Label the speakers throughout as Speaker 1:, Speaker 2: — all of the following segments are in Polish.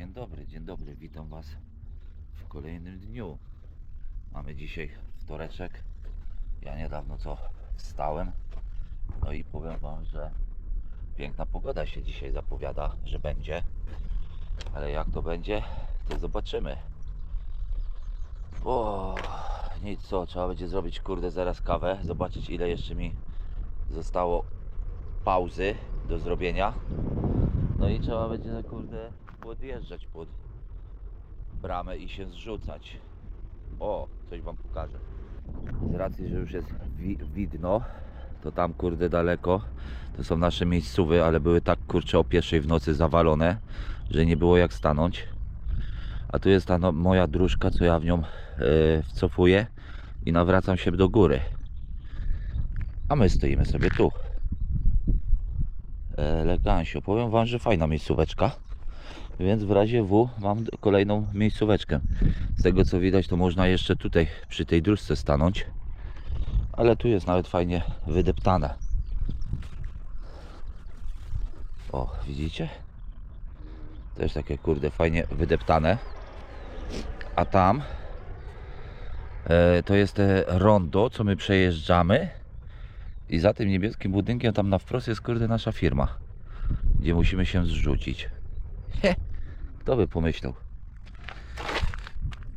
Speaker 1: Dzień dobry, dzień dobry. Witam Was w kolejnym dniu. Mamy dzisiaj wtoreczek. Ja niedawno co wstałem. No i powiem Wam, że piękna pogoda się dzisiaj zapowiada, że będzie. Ale jak to będzie, to zobaczymy. O, nic co, trzeba będzie zrobić kurde zaraz kawę. Zobaczyć ile jeszcze mi zostało pauzy do zrobienia. No i trzeba będzie kurde podjeżdżać pod bramę i się zrzucać. O, coś wam pokażę. Z racji, że już jest wi widno, to tam kurde daleko to są nasze miejscówy, ale były tak kurcze o pierwszej w nocy zawalone, że nie było jak stanąć. A tu jest ta no, moja dróżka, co ja w nią yy, wcofuję i nawracam się do góry. A my stoimy sobie tu. Elegancio. Powiem Wam, że fajna miejscóweczka. Więc w razie W mam kolejną miejscóweczkę. Z tego co widać, to można jeszcze tutaj przy tej dróżce stanąć. Ale tu jest nawet fajnie wydeptane. O, widzicie? Też takie kurde fajnie wydeptane. A tam e, to jest te rondo, co my przejeżdżamy. I za tym niebieskim budynkiem tam na wprost jest kurde nasza firma, gdzie musimy się zrzucić. He, kto by pomyślał?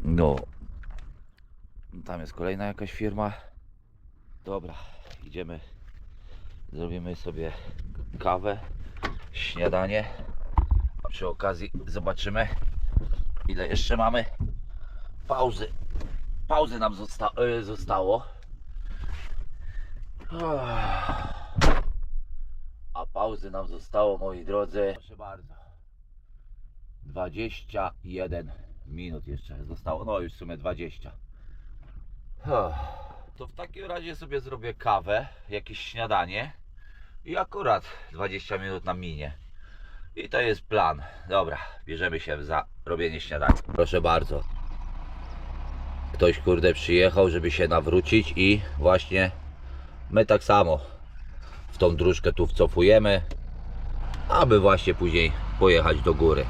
Speaker 1: No, tam jest kolejna jakaś firma. Dobra, idziemy, zrobimy sobie kawę, śniadanie. Przy okazji zobaczymy, ile jeszcze mamy pauzy. Pauzy nam zosta y, zostało. A pauzy nam zostało, moi drodzy. Proszę bardzo. 21 minut jeszcze zostało. No już w sumie 20. To w takim razie sobie zrobię kawę, jakieś śniadanie i akurat 20 minut nam minie. I to jest plan. Dobra, bierzemy się za robienie śniadania. Proszę bardzo. Ktoś kurde przyjechał, żeby się nawrócić i właśnie My tak samo w tą dróżkę tu wcofujemy, aby właśnie później pojechać do góry.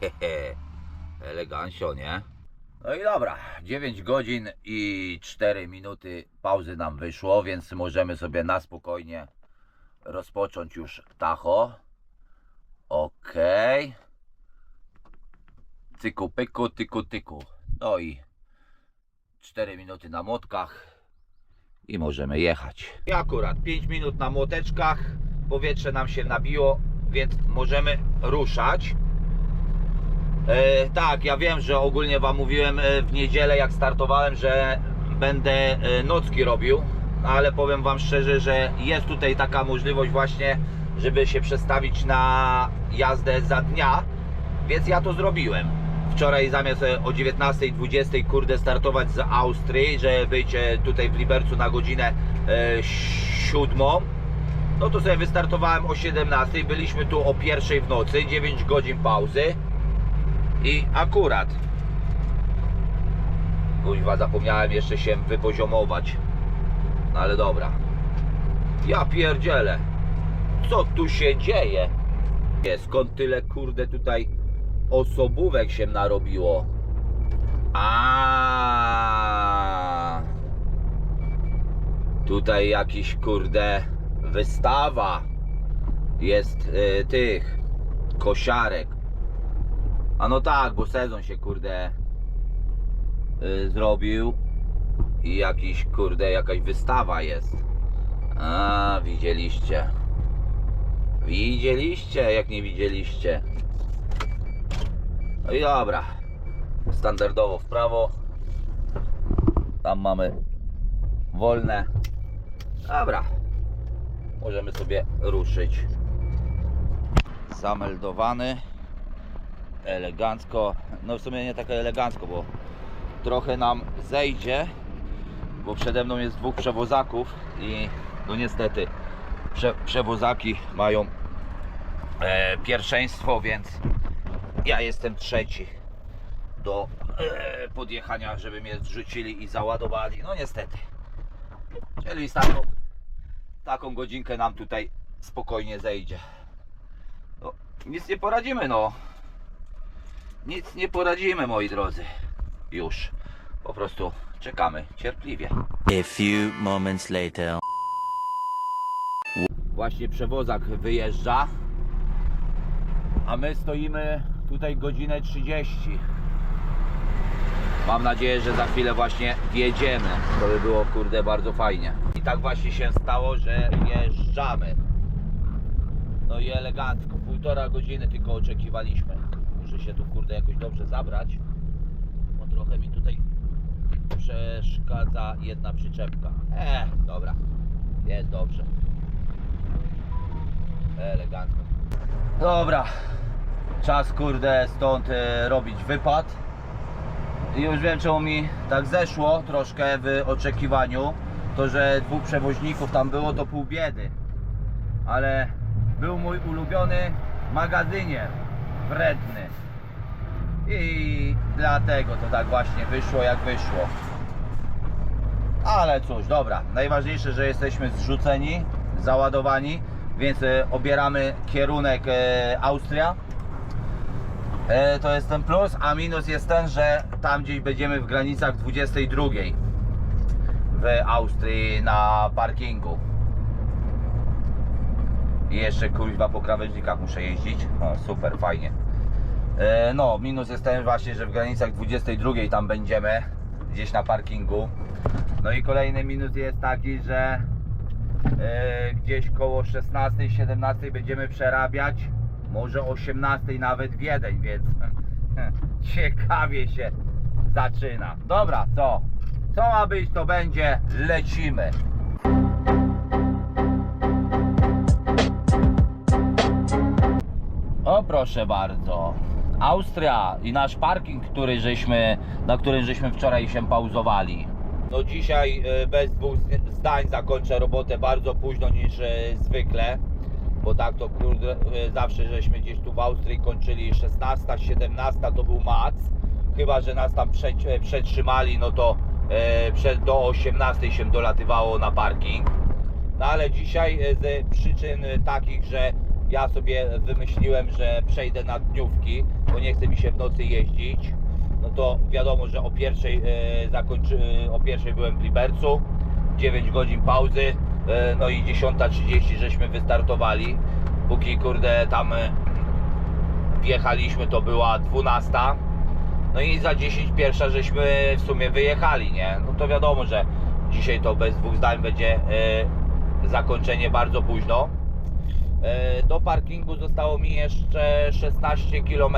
Speaker 1: Hehe, elegancio, nie? No i dobra, 9 godzin i 4 minuty pauzy nam wyszło, więc możemy sobie na spokojnie rozpocząć już tacho. Okej. Tyku pyku, tyku tyku. No i 4 minuty na motkach i możemy jechać. I akurat 5 minut na młoteczkach, powietrze nam się nabiło, więc możemy ruszać. E, tak, ja wiem, że ogólnie Wam mówiłem e, w niedzielę, jak startowałem, że będę e, nocki robił, ale powiem Wam szczerze, że jest tutaj taka możliwość właśnie, żeby się przestawić na jazdę za dnia, więc ja to zrobiłem. Wczoraj zamiast o 19.20 kurde startować z Austrii, żeby być tutaj w Libercu na godzinę e, siódmą, no to sobie wystartowałem o 17.00, byliśmy tu o pierwszej w nocy, 9 godzin pauzy i akurat Kuźwa, zapomniałem jeszcze się wypoziomować. No ale dobra. Ja pierdzielę. Co tu się dzieje? Skąd tyle kurde tutaj osobówek się narobiło? A Tutaj jakiś kurde wystawa jest y, tych kosiarek. A no tak, bo sezon się kurde y, zrobił i jakiś kurde jakaś wystawa jest. A widzieliście. Widzieliście, jak nie widzieliście. No i dobra. Standardowo w prawo. Tam mamy wolne. Dobra. Możemy sobie ruszyć. Zameldowany. Elegancko. No w sumie nie tak elegancko, bo trochę nam zejdzie. Bo przede mną jest dwóch przewozaków i no niestety prze, przewozaki mają e, pierwszeństwo, więc ja jestem trzeci do e, podjechania, żeby mnie zrzucili i załadowali. No niestety. Czyli z taką, taką godzinkę nam tutaj spokojnie zejdzie. No, Nic nie poradzimy, no. Nic nie poradzimy, moi drodzy. Już. Po prostu czekamy cierpliwie.
Speaker 2: A few moments later.
Speaker 1: Właśnie przewozak wyjeżdża. A my stoimy tutaj godzinę 30. Mam nadzieję, że za chwilę właśnie wjedziemy. To by było kurde bardzo fajnie. I tak właśnie się stało, że wjeżdżamy. No i elegancko. Półtora godziny tylko oczekiwaliśmy. Muszę się tu kurde jakoś dobrze zabrać. Bo trochę mi tutaj przeszkadza jedna przyczepka. E, dobra. Jest dobrze. Elegancko. Dobra. Czas kurde stąd e, robić wypad. Już wiem czemu mi tak zeszło troszkę w oczekiwaniu. To, że dwóch przewoźników tam było to pół biedy. Ale był mój ulubiony magazynier. Wredny. I dlatego to tak właśnie wyszło jak wyszło. Ale cóż, dobra. Najważniejsze, że jesteśmy zrzuceni, załadowani, więc e, obieramy kierunek e, Austria. E, to jest ten plus, a minus jest ten, że tam gdzieś będziemy w granicach 22 w Austrii na parkingu. I jeszcze kuźwa po krawężnikach muszę jeździć. O, super, fajnie. E, No, minus jest ten właśnie, że w granicach 22 tam będziemy, gdzieś na parkingu. No i kolejny minus jest taki, że e, gdzieś koło 16-17 będziemy przerabiać, może 18 nawet Wiedeń, więc ciekawie się zaczyna. Dobra, co? Co ma być, to będzie, lecimy. O proszę bardzo. Austria i nasz parking, który żeśmy, na którym żeśmy wczoraj się pauzowali. No dzisiaj e, bez dwóch zdań zakończę robotę bardzo późno niż e, zwykle. Bo tak to kurde, e, zawsze żeśmy gdzieś tu w Austrii kończyli 16, 17 to był max. Chyba, że nas tam prze, przetrzymali, no to do 18 się dolatywało na parking. No ale dzisiaj z przyczyn takich, że ja sobie wymyśliłem, że przejdę na dniówki, bo nie chce mi się w nocy jeździć. No to wiadomo, że o pierwszej e, zakończy, e, o pierwszej byłem w Libercu, 9 godzin pauzy, e, no i 10.30 żeśmy wystartowali. Póki kurde tam wjechaliśmy, to była 12. No i za 10 pierwsza żeśmy w sumie wyjechali, nie? No to wiadomo, że dzisiaj to bez dwóch zdań będzie zakończenie bardzo późno. E, do parkingu zostało mi jeszcze 16 km.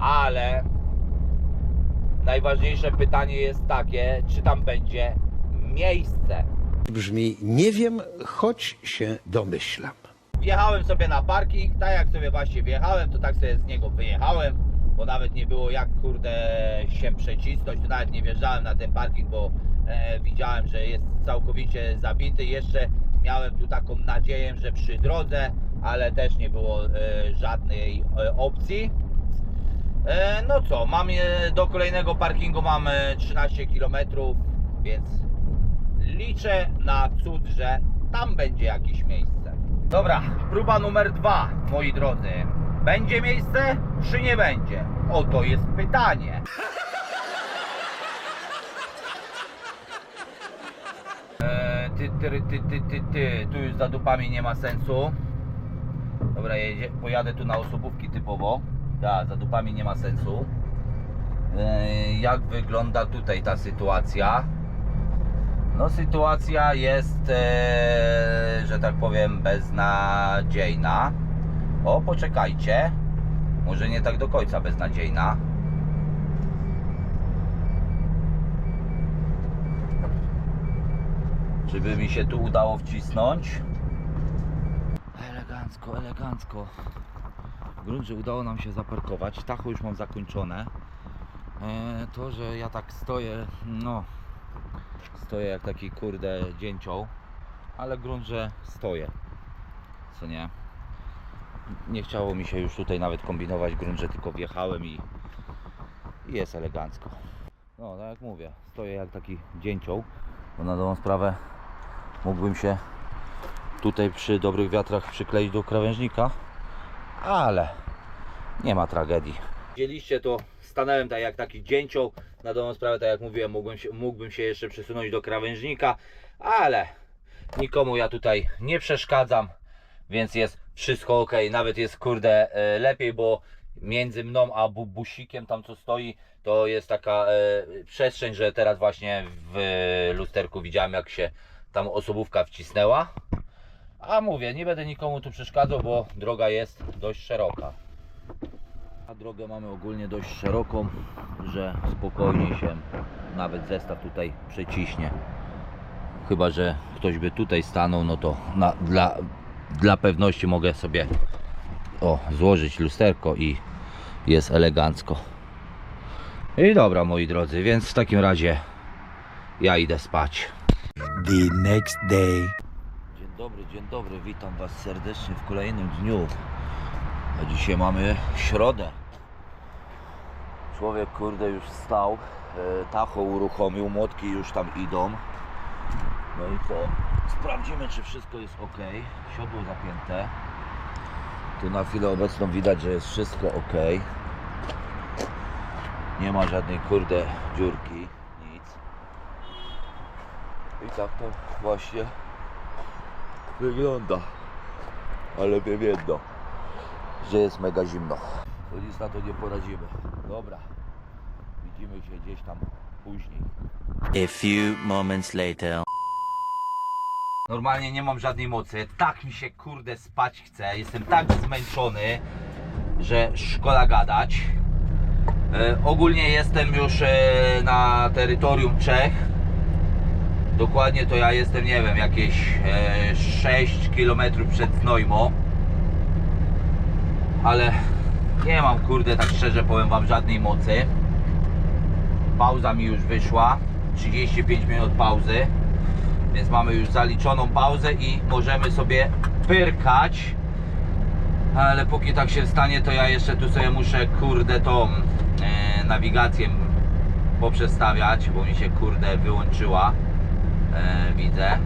Speaker 1: Ale najważniejsze pytanie jest takie, czy tam będzie miejsce.
Speaker 3: Brzmi nie wiem, choć się domyślam.
Speaker 1: Wjechałem sobie na parking, tak jak sobie właśnie wjechałem, to tak sobie z niego wyjechałem, bo nawet nie było jak kurde się przecisnąć, to nawet nie wjeżdżałem na ten parking, bo e, widziałem, że jest całkowicie zabity. Jeszcze miałem tu taką nadzieję, że przy drodze, ale też nie było e, żadnej e, opcji. E, no co, mam do kolejnego parkingu mam e, 13 km, więc liczę na cud, że tam będzie jakieś miejsce. Dobra, próba numer dwa, moi drodzy. Będzie miejsce, czy nie będzie? Oto jest pytanie. ty, ty, ty, ty, ty, ty. Tu już za dupami nie ma sensu. Dobra, jedzie, pojadę tu na osobówki typowo. Tak, za dupami nie ma sensu. Eee, jak wygląda tutaj ta sytuacja? No sytuacja jest, e, że tak powiem, beznadziejna. O, poczekajcie. Może nie tak do końca beznadziejna. Czy by mi się tu udało wcisnąć? Elegancko, elegancko. Grunt, że udało nam się zaparkować. Tacho już mam zakończone. E, to, że ja tak stoję, no stoję jak taki kurde dzięcioł, ale grunt, że stoję. Co nie? Nie chciało mi się już tutaj nawet kombinować, grunt, że tylko wjechałem i, i jest elegancko. No, tak jak mówię, stoję jak taki dzięcioł, bo na dobrą sprawę mógłbym się tutaj przy dobrych wiatrach przykleić do krawężnika, ale nie ma tragedii. Widzieliście to, stanąłem tak jak taki dzięcioł, na dobrą sprawę, tak jak mówiłem, mógłbym się, mógłbym się jeszcze przesunąć do krawężnika, ale nikomu ja tutaj nie przeszkadzam, więc jest wszystko ok, nawet jest kurde e, lepiej, bo między mną a bu busikiem tam co stoi, to jest taka e, przestrzeń, że teraz właśnie w lusterku widziałem jak się tam osobówka wcisnęła. A mówię, nie będę nikomu tu przeszkadzał, bo droga jest dość szeroka. A drogę mamy ogólnie dość szeroką, że spokojnie się nawet zestaw tutaj przeciśnie. Chyba, że ktoś by tutaj stanął, no to na, dla, dla pewności mogę sobie o, złożyć lusterko i jest elegancko. I dobra moi drodzy, więc w takim razie ja idę spać.
Speaker 2: The next day.
Speaker 1: Dzień dobry, dzień dobry, witam Was serdecznie w kolejnym dniu. A dzisiaj mamy środę. Człowiek kurde już wstał, e, tacho uruchomił, młotki już tam idą. No i co? Sprawdzimy czy wszystko jest ok. Siodło zapięte. Tu na chwilę obecną widać, że jest wszystko ok. Nie ma żadnej kurde dziurki. I tak to właśnie wygląda. Ale wiem jedno, że jest mega zimno. To nic na to nie poradzimy. Dobra. Widzimy się gdzieś tam później.
Speaker 2: A few moments later.
Speaker 1: Normalnie nie mam żadnej mocy. Tak mi się kurde spać chce. Jestem tak zmęczony, że szkoda gadać. E, ogólnie jestem już e, na terytorium Czech. Dokładnie to ja jestem, nie wiem, jakieś e, 6 km przed Znojmo. Ale nie mam kurde, tak szczerze powiem wam, żadnej mocy. Pauza mi już wyszła. 35 minut pauzy. Więc mamy już zaliczoną pauzę i możemy sobie pyrkać. Ale póki tak się stanie, to ja jeszcze tu sobie muszę kurde tą e, nawigację poprzestawiać, bo mi się kurde wyłączyła. E, widzę.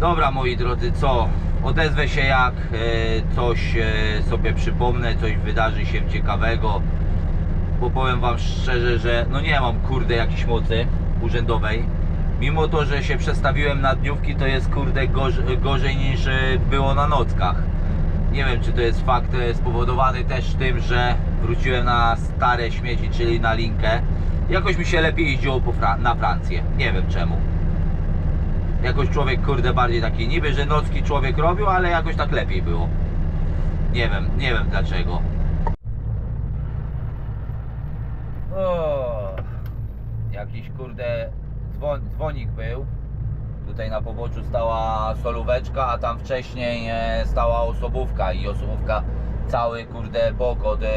Speaker 1: Dobra moi drodzy, co? Odezwę się jak e, coś e, sobie przypomnę, coś wydarzy się ciekawego. Bo powiem wam szczerze, że no nie mam kurde jakiejś mocy urzędowej. Mimo to, że się przestawiłem na dniówki, to jest kurde gorzej, gorzej niż e, było na nockach. Nie wiem, czy to jest fakt spowodowany też tym, że wróciłem na stare śmieci, czyli na linkę. Jakoś mi się lepiej jeździło na Francję. Nie wiem czemu. Jakoś człowiek, kurde, bardziej taki niby, że nocki człowiek robił, ale jakoś tak lepiej było. Nie wiem, nie wiem dlaczego. O, jakiś kurde dzwon, dzwonik był. Tutaj na poboczu stała solóweczka, a tam wcześniej e, stała osobówka i osobówka cały kurde bok od e,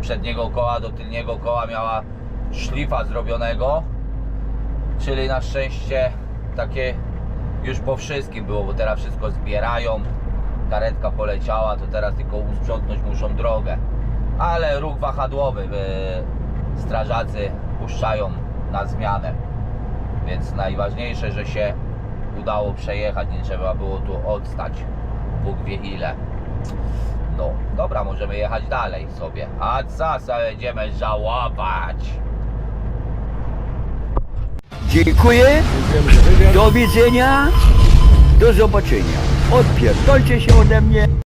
Speaker 1: przedniego koła do tylniego koła miała szlifa zrobionego. Czyli na szczęście takie już po wszystkim było, bo teraz wszystko zbierają. Karetka poleciała, to teraz tylko usprzątnąć muszą drogę. Ale ruch wahadłowy e, strażacy puszczają na zmianę. Więc najważniejsze, że się udało przejechać, nie trzeba było tu odstać. Bóg wie ile. No, dobra, możemy jechać dalej sobie. A co sobie będziemy żałować?
Speaker 4: Dziękuję. Do widzenia. Do zobaczenia. Odpierdolcie się ode mnie.